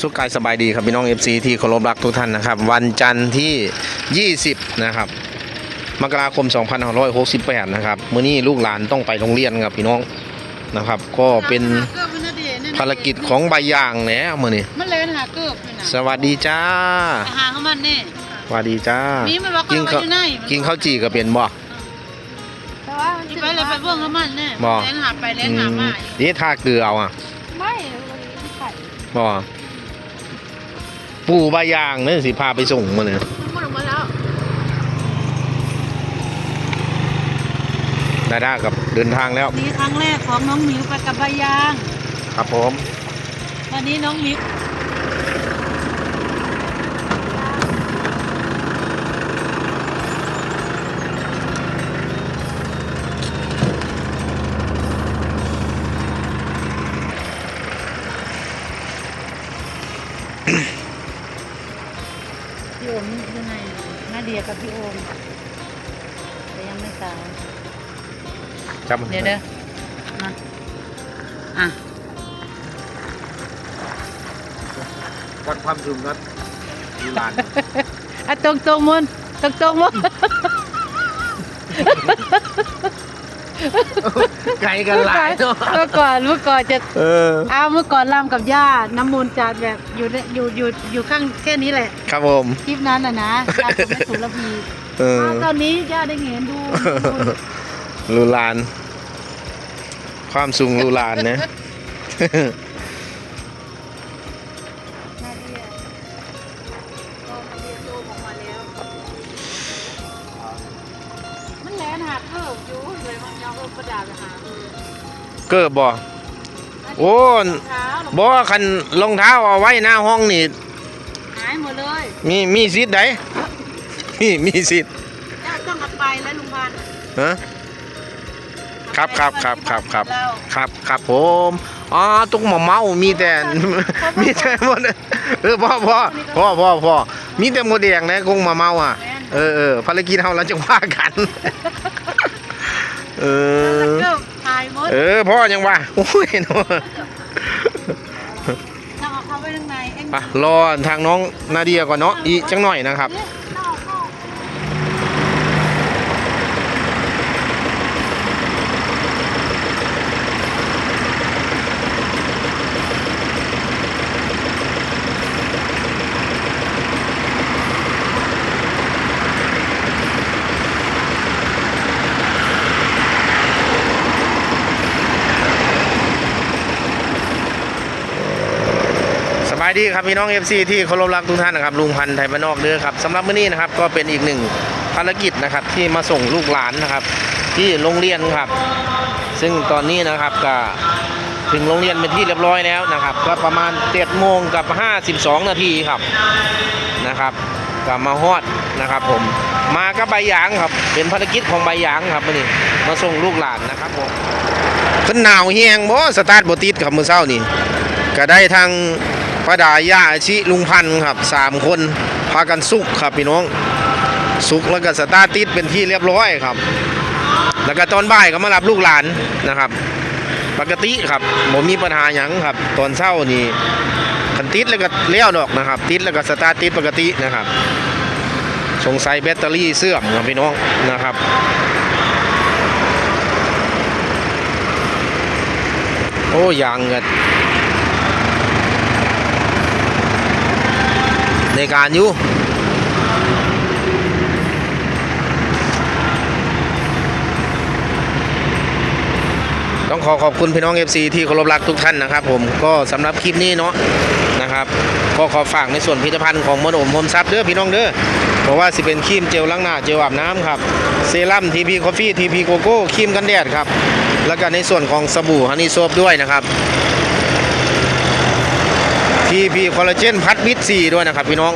สุขกายสบายดีครับพี่น้อง FC ที่เคารพรักทุกท่านนะครับ วันจันทร์ที่ 20 นะครับมกราคม 2568 นะครับมื้อนี้ลูกหลานต้องไปโรงเรียนครับพี่น้องนะครับ ก็เป็นภารกิจของใบยางแหนมื้อนี้มันเลยหาเกือบอยู่นะสวัสดีจ้าอาหารของมันนี่สวัสดีจ้ามีมันว่ากิเขานไว้ข้าวอยู่ไหนกินข้าวจี่ก็เป็นบ่แต่ว่ามันที่ไปเลยไปเบิ่งของมันนี่บ่เล่นหาไปเล่นอืหามมานี่ทาเกลือเอาอะไม่มันไข่บ่ ปู่ใบยางนี่สิพาไปส่งมื้อนี้หมดลงมาแล้วดาด้ากับเดินทางแล้ว นี่ครั้งแรกของน้องหมิวไปกับใบยาง ครับผม ตอนนี้น้องหมิว จำเดี๋ยวเด้อมาอะวัดความสูงครับอยู่ลานอะตรงตรงๆมันตรงตรงๆมันไกลกันหลายเนาะเมื่อก่อนเมื่อก่อนจะเอออ้าวเมื่อก่อนล่ำกับย่าน้ำมูลจานแบบอยู่ในอยู่อยู่อยู่ข้างแค่นี้แหละ ครับผมคลิปนั้นอะนะย่ากับแม่สุรพีเอออ้าวตอนนี้ย่าได้เห็นดู ลูลาน ความสูงลูลานนะนาเดียก็นาเดียโตออกมาแล้ว มันแลนหักเพิ่มอยู่เลยมันยองเออประดาไปหาเออเกิดบ่ โอ้เท้าบ่คันรองเท้าเอาไว้หน้าห้องนี่ หายหมดเลยมีมีสิทธิ์ไดมีมีสิทธิ์ย่าต้องเอาไปแล้วลุงพันธุ์ฮะ ครับครับครับครับครับเราครับครับผมอ๋อตุกหมอเมา มีแต่ มีแต่หมดเออพ่อพ่อพ่อพ่อพ่อมีแต่หมดแดงนะกงหมาเมาอะเออเออภารกิจเฮาเราจะว่ากันเออเกิบหายหมดเออพ่อยังว่าโอ้ยเนาะต้องเอาเข้าไปข้างในเอ็งไปรอทางน้องนาเดียก่อนเนาะอีกจังหน่อยนะครับ ต้องเอาเข้า สบายดีครับพี่น้อง FC ที่เคารพรักทุกท่านนะครับลุงพันธ์ไทยบ้านอกเด้อครับสำหรับมื้อนี้นะครับก็เป็นอีกหนึ่งภารกิจนะครับที่มาส่งลูกหลานนะครับ ที่โรงเรียนครับ ซึ่งตอนนี้นะครับก็ถึงโรงเรียนเป็นที่เรียบร้อยแล้วนะครับ ก็ประมาณ7โมงกับ 52 นาทีครับนะครับก็มาฮอดนะครับ ผมมากับใบยางครับ เป็นภารกิจของใบยางครับมื้อนี้มาส่งลูกหลานนะครับผมขึ้นหนาวเฮียงบ่สตาร์ทบ่ติดครับมื้อเช้านี่ก็ได้ทาง ป้าดายาอาชิลุงพันธ์ครับสามคนพากันสุกครับพี่น้อง สุกแล้วก็สตาร์ทติดเป็นที่เรียบร้อยครับ แล้วก็ตอนบ่ายก็มารับลูกหลานนะครับ ปกติครับผมมีปัญหาหยังครับ ตอนเช้านี่คันติดแล้วก็เลี้ยวดอกนะครับ ติดแล้วก็สตาร์ทติดปกตินะครับสงสัยแบตเตอรี่เสื่อมครับพี่น้องนะครับโอ้ยางกัน ในการอยู่ต้องขอขอบคุณพี่น้อง FC ที่เคารพรักทุกท่านนะครับ ผมก็สำหรับคลิปนี้เนาะนะครับ ก็ขอฝากในส่วนผลิตภัณฑ์ของมโนมพรมทรัพย์เด้อพี่น้องเด้อเพราะว่าสิเป็นครีมเจลล้างหน้าเจลอาบน้ำครับเซรั่มทีพีคอฟฟี่ทีพีโกโก้ครีมกันแดดครับ แล้วก็ในส่วนของสบู่ฮันนี่โซฟด้วยนะครับ ทีพีคอลลาเจนพัดวิตซีด้วยนะครับพี่น้อง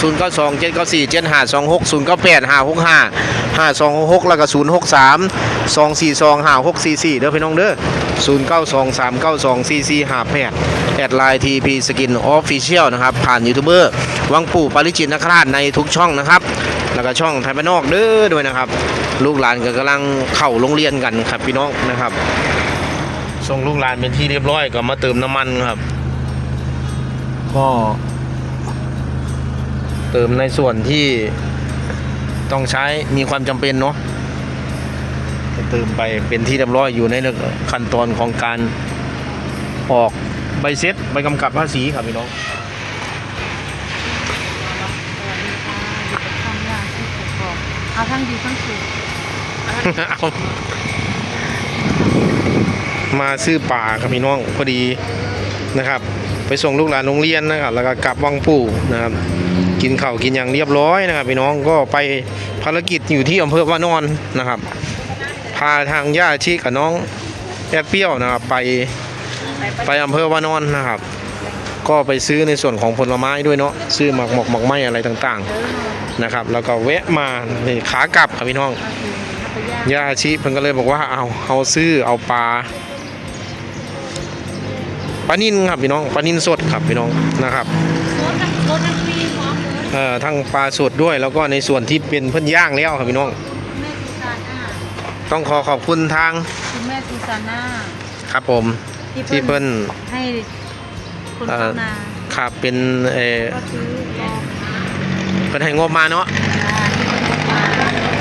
0 9 2 7 9 4 7 5 2 6 0 9 8 5 6 5 5 2 6แล้วก็0 6 3 2 4 2 5 6 4 4เด้อพี่น้องเด้อ0 9 2 3 9 2 4 4 5 8แอดไลน์ทีพีสกินออฟฟิเชียลนะครับ ผ่านยูทูบเบอร์วังปู่ปาริจิตนคราชในทุกช่องนะครับ แล้วก็ช่องไทยบ้านนอกเด้อด้วยนะครับ ลูกหลานก็กำลังเข้าโรงเรียนกันครับพี่น้องนะครับส่งลูกหลานเป็นที่เรียบร้อยก็มาเติมน้ำมันครับ ก็ เติมในส่วนที่ต้องใช้มีความจำเป็นเนาะก็เติมไปเป็นที่เรียบร้อยอยู่ในขั้นตอนของการออกใบเซ็ตใบกำกับภาษีครับพี่น้องสวัสดีค่ะอยู่กับช่องยาที่กกอกเอาทั้งดีทั้งสุดเอามาซื้อป่าครับพี่น้องพอดีนะครับ ไปส่งลูกหลานโรงเรียนนะครับ แล้วก็กลับวังปู่นะครับ กินข้าวกินอย่างเรียบร้อยนะครับพี่น้องก็ไปภารกิจอยู่ที่อำเภอวานอนนะครับ พาทางย่าชีกับน้องแอดเปี้ยวนะครับ ไปไปอำเภอวานอนนะครับ ก็ไปซื้อในส่วนของผลไม้ด้วยเนาะซื้อหมักหมกหมักไม้อะไรต่างๆนะครับ แล้วก็แวะมานี่ขากลับครับพี่น้องย่าชิเพิ่นก็เลยบอกว่าเอาเอาซื้อเอาปลา ปลานินครับพี่น้องปลานินสดครับพี่น้องนะครับรถน้ำรถน้ำปีพร้อมเลยเอ่อทั้งปลาสดด้วยแล้วก็ในส่วนที่เป็นเพิ่นย่างแล้วครับพี่น้องแม่ซูซาน่าต้องขอขอบคุณทางคุณแม่ซูซาน่าครับผมที่เพิ่นให้คนเอ่อทำนาครับเป็นเอ่อก็ซื้อกองเพิ่นให้งบมาเนาะมา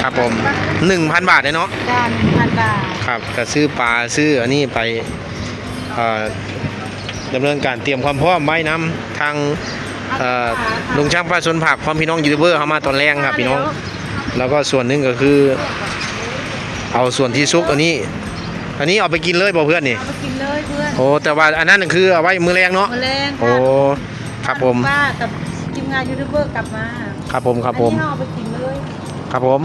ครับผม1,000บาทเลยเนาะด้านพันบาท ครับก็ซื้อปลาซื้ออันนี้ไปเอ่อ ดำเนินการเตรียมความพร้อมไว้น้ำทางเอ่อลุงช่างป้าชนผักพร้อมพี่น้องยูทูบเบอร์เข้ามาตอนแรกครับพี่น้อง แล้วก็ส่วนหนึ่งก็คือ เอาส่วนที่ซุกอันนี้ อันนี้เอาไปกินเลยบ่เพื่อนนี่เอาไปกินเลยเพื่อนโอ้แต่ว่าอันนั้นน่ะคือเอาไว้มือแรงเนาะมาแรงโอ้ครับผมป้ากับทีมงานยูทูบเบอร์กลับมาครับผมครับผมอันนี้เอาไปกินเลยครับผม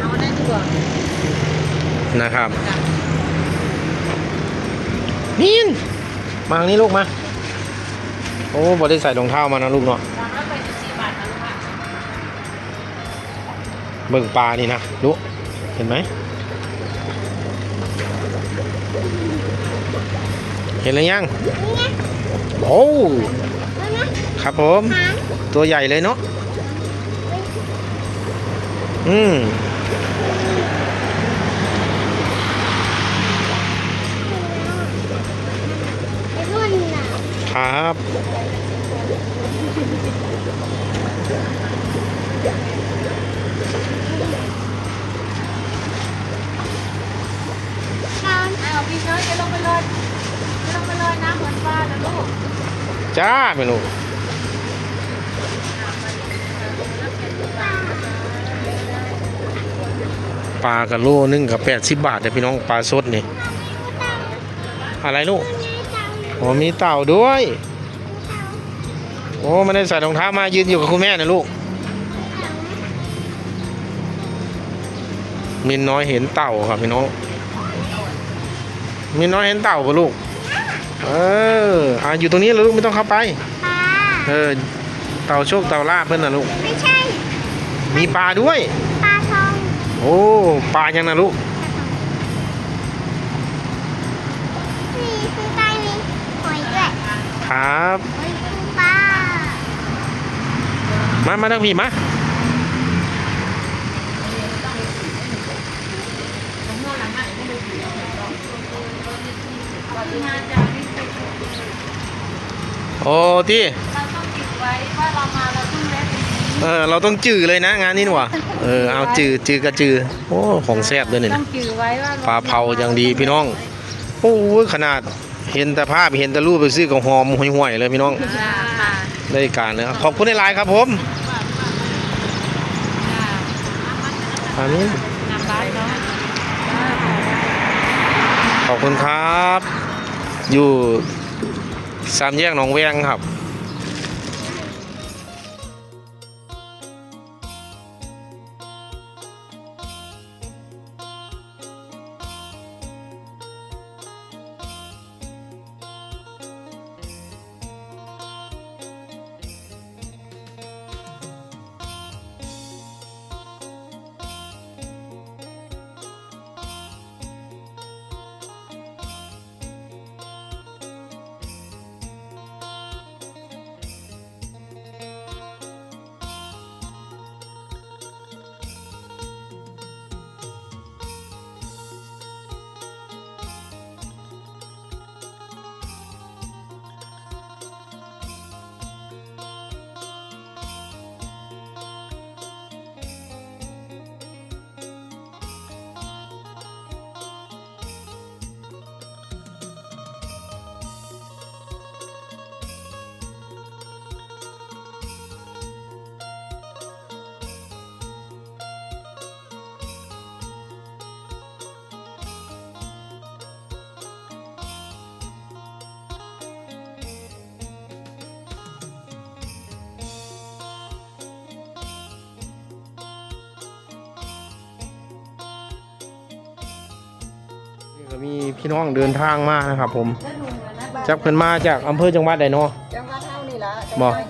เอาได้ดีกว่านะครับนิน มาทางนี้ลูกมา โอ้บ่ได้ใส่รองเท้ามานะลูกเนาะสามร้อยแปดสิบสี่บาทนะลูกค่ะเบิ่งปลานี่นะลูกเห็นไหม เห็นหรือยัง โอ้ ครับผม ตัวใหญ่เลยเนาะ อืม ครับเอาพี่เชิญจะลงไปเลยจะลงไปเลยน้ำเหมือนปลานะลูกจ้าไม่รู้ปลากระโลนึงกับแปดสิบบาทเด้อพี่น้องปลาสดนี่ อะไรลูก โอ้มีเต่าด้วย โอ้ไม่ได้ใส่รองเท้ามายืนอยู่กับคุณแม่นะลูก มินน้อยเห็นเต่าครับพี่น้อง มินน้อยเห็นเต่าปะลูก เอออ่าอยู่ตรงนี้แล้วลูกไม่ต้องเข้าไป เออ เต่าโชคเต่าลาบเพื่อนนะลูก ไม่ใช่ มีปลาด้วย ปลาทอง โอ้ ปลายังนะลูก นี่คือใต้มีหอยด้วยครับหอยคือปลามามาทางพี่มาโอ้ที่เราต้องติดไว้ว่าเรามาเราต้องแวะตรงนี้เออเราต้องจือเลยนะงานนี้หนวะเออเอาจือจือกระจือโอ้ของแซ่บด้วยนี่ต้อนะงจือไว้ว่าปลาเผาอย่างดีพี่น้องโอ้ยขนาด เห็นแต่ภาพเห็นแต่รูปไปซื้อของหอมห่วยๆเลยพี่น้องค่ะค่ะได้การเลยครับขอบคุณในไลน์ครับผมค่ะอันนี้น้ำร้ายเนาะขอบคุณครับ อยู่สามแยกหนองแวงครับ ก็มีพี่น้องเดินทางมานะครับผมจากเพิ่นมาจากอำเภอจังหวัดใดเนาะ จังหวัดเฮานี่ล่ะบอกจังห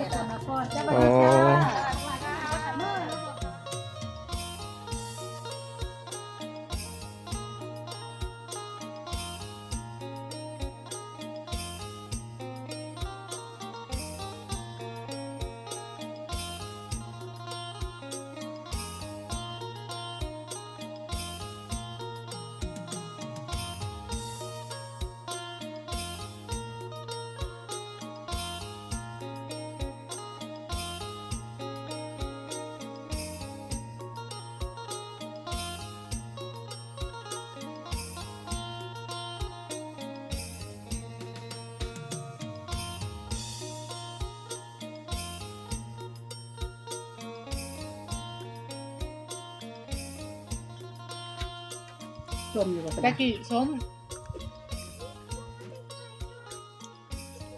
วัด ชมอยู่กับตะกี้ส้ม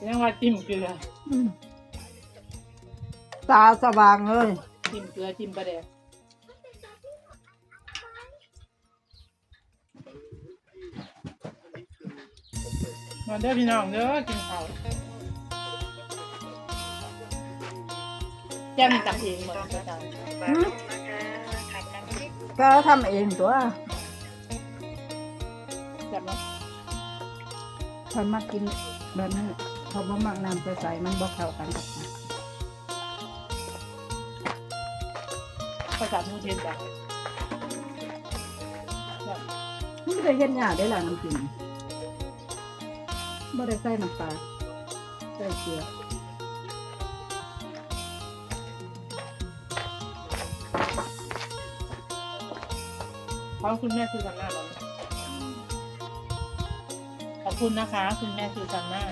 ยังว่าจิ้มเกลือตาสว่างเลยจิ้มเกลือจิ้มปลาแดกมาเด้อพี่น้องเด้อกินข้าวแจ้งจำเองหมดประจำก็ทำเองตัวจับ เนาะฉันมากินแบบนี้เขาบ่มักน้ำใสๆมันบ่เข้ากันกับนะภาษาทูเทียนจ้ะจับไม่ได้เห็นหยาได้หล่ะน้ำจิ้มบ่ได้ใส่น้ำปลาใส่เกลือขอบคุณแม่คือซันน่าเราขอบ คุณนะคะ คุณแม่คือซันน่า